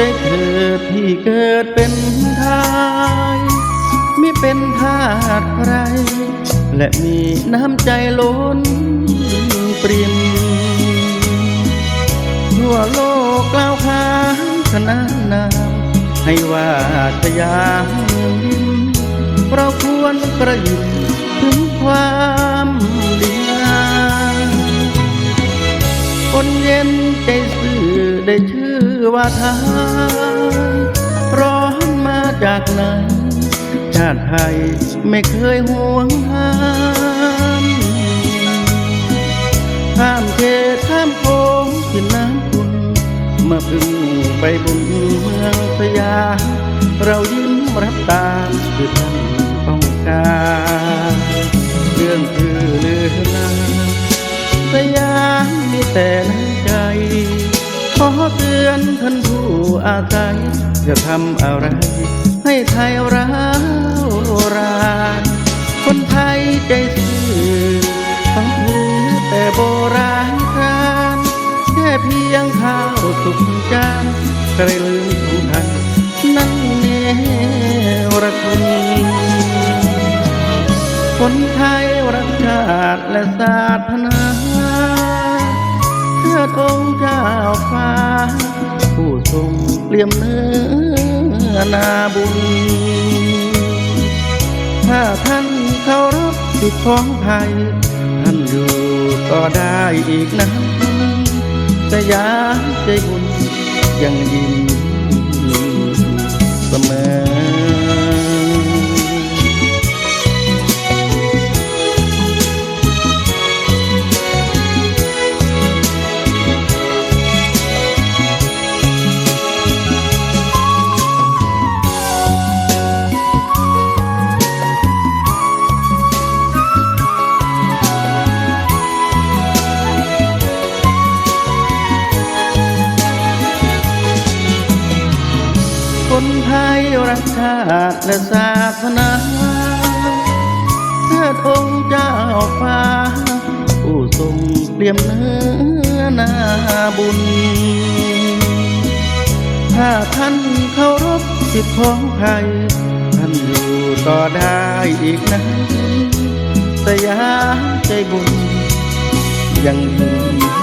ได้เธอที่เกิดเป็นไทยไม่เป็นทาสใคร และมีน้ำใจล้นปริมทั่วโลกกล่าวขานขนานนามให้ว่าสยามเมืองยิ้มเราควรประยิบถึงความดีงามคนเย็นใจซื่อได้ชื่อ ว่าไทยร้อนมาจากไหนชาติไทยไม่เคยห่วงห้ามข้ามเขตข้ามโค้งขึ้นน้ำคุณมาพึ่งไปบุญเมืองสยามเรายิ้มรับตามคือท่านต้องการเรื่องคือเลือนาสยามมีแต่น้ำใจขอ เตือนท่านผู้อาศัยจะทำอะไร ให้ไทยร้าวรานคนไทยใจซื่อต้งถือแต่โบราณการแค่เพียงข้าวสุกจานใครลืมสำคัญนั่นเนรคุณคนไทยรักชาติและศาสนา เพื่องค์เจ้าฟ้า ผู้ทรงเลี่ยมเนื้อนาบุญ ถ้าท่านเคารพสิทธิของไทย ท่านอยู่ต่อได้อีกนานสยามใจบุญยังยินเสมอ ยรักชาติและศาสนาเพื่องค์เจ้าฟ้า ผู้ทรงเปรียมเนื้อนาบุญ ถ้าท่านเคารพสิทธิของไทย ท่านอยู่ต่อได้อีกนานสยามใจบุญยังยืน